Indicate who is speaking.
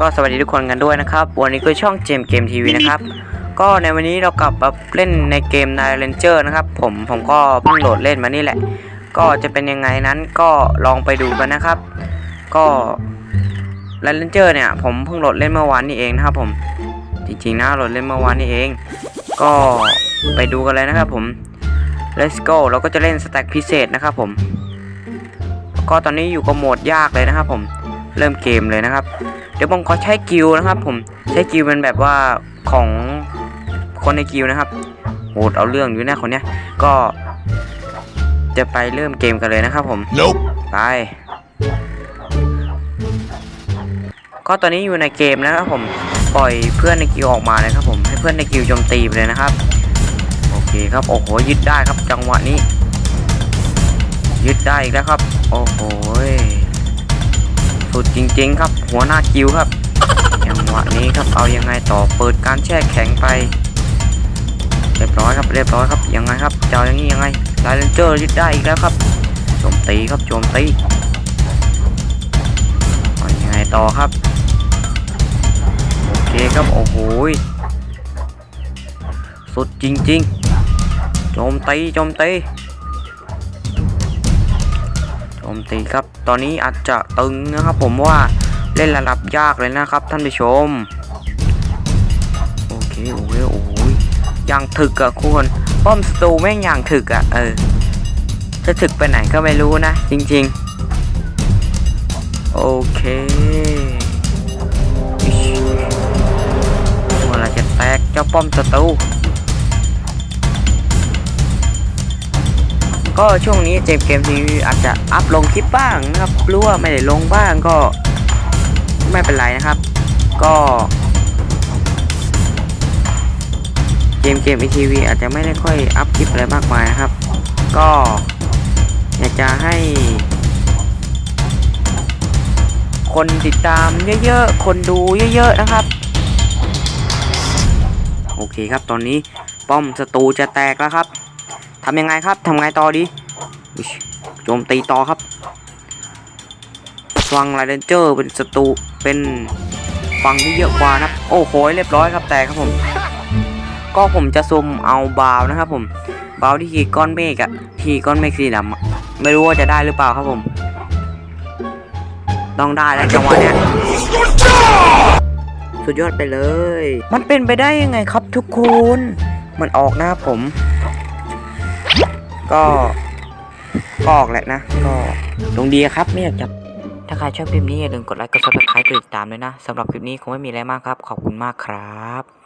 Speaker 1: ก็สวัสดีทุกคนกันด้วยนะครับ วันนี้ก็ช่องเจมเกมทีวีนะครับ ก็ในวันนี้เรากลับมาเล่นในเกม Nine Ranger นะครับ ผมผมก็เพิ่งโหลดเล่นมานี่แหละ ก็จะเป็นยังไงนั้นก็ลองไปดูกันนะครับ ก็ Nine Ranger เนี่ยผมเพิ่งโหลดเล่นเมื่อวานนี้เองนะครับ ผม จริงๆนะโหลดเล่นเมื่อวานนี้เอง ก็ไปดูกันเลยนะครับผม let's go เราก็จะเล่นสแต็กพิเศษนะครับผม ก็ตอนนี้อยู่กับโหมดยากเลยนะครับผม เริ่มเกมเลยนะครับ เดี๋ยวผมขอใช้กิลด์นะครับ ผมใช้กิลด์เป็นแบบว่าของคนในกิลด์นะครับโหดเอาเรื่องอยู่นะคนเนี้ยก็จะไปเริ่มเกมกันเลยนะครับผม
Speaker 2: Nope.
Speaker 1: ไป ก็ตอนนี้อยู่ในเกมนะครับผม ปล่อยเพื่อนในกิวออกมาเลยครับผม ให้เพื่อนในกิวโจมตีไปเลยนะครับ โอเคครับ โอ้โห ยึดได้ครับจังหวะนี้ ยึดได้อีกแล้วครับ โอ้โห สุดจริงๆครับ หัวหน้ากิวครับจังวะนี้ครับเอายังไงต่อเปิดการแช่แข็งไป เรียบร้อยครับเรียบร้อยครับยังไงครับเจะเอาอย่างนี้ยังไงไลเลนเจอร์ยึดได้อีกแล้วครับโจมตีครับโจมตีเอายังไงต่อครับโอเคครับโอ้โหสุดจริงๆโจมตีโจมตี มตีครับ ตอนนี้อาจจะตึงนะครับ ผมว่าเล่นระดับยากเลยนะครับ ท่านผู้ชม โอเคโอ้โหโอ้โหอย่างถึกอะคุณป้อมสตูแม่งอย่างถึกอะเออจะถึกไปไหนก็ไม่รู้นะ จริง ๆ โอเคเมื่อไรจะแตกเจ้าป้อมศัต ก็ช่วงนี้เจมเกมทีวีอาจจะอัพลงคลิปบ้างนะครับหรือว่าไม่ได้ลงบ้างก็ไม่เป็นไรนะครับ ก็เกมเกมทีวีอาจจะไม่ได้ค่อยอัพคลิปอะไรมากมายนะครับ ก็อยากจะให้ คนติดตามเยอะๆ คนดูเยอะๆนะครับ โอเคครับตอนนี้ป้อมศัตรูจะแตกแล้วครับ ทำยังไงครับทำไงต่อดีโจมตีต่อครับฟังไรเดนเจอร์เป็นศัตรูเป็นฟังที่เยอะกว่านะโอ้โหเรียบร้อยครับแตกครับผม ก็ผมจะซุ่มเอาบาวนะครับผมบาวที่ขีก้อนเมฆอะที่ก้อนเมฆสีดำไม่รู้ว่าจะได้หรือเปล่าครับผม ต้องได้แล้วจังหวะเนี้ยสุดยอดไปเลย มันเป็นไปได้ยังไงครับทุกคน มันออกนะครับผม ก็ก็ออกแหละนะ ก็ตรงดีครับไม่อยากจะถ้าใครชอบคลิปนี้อย่าลืมกดไลค์กดซับสไครต์กดติดตามด้วยนะสำหรับคลิปนี้คงไม่มีอะไรมากครับ ขอบคุณมากครับ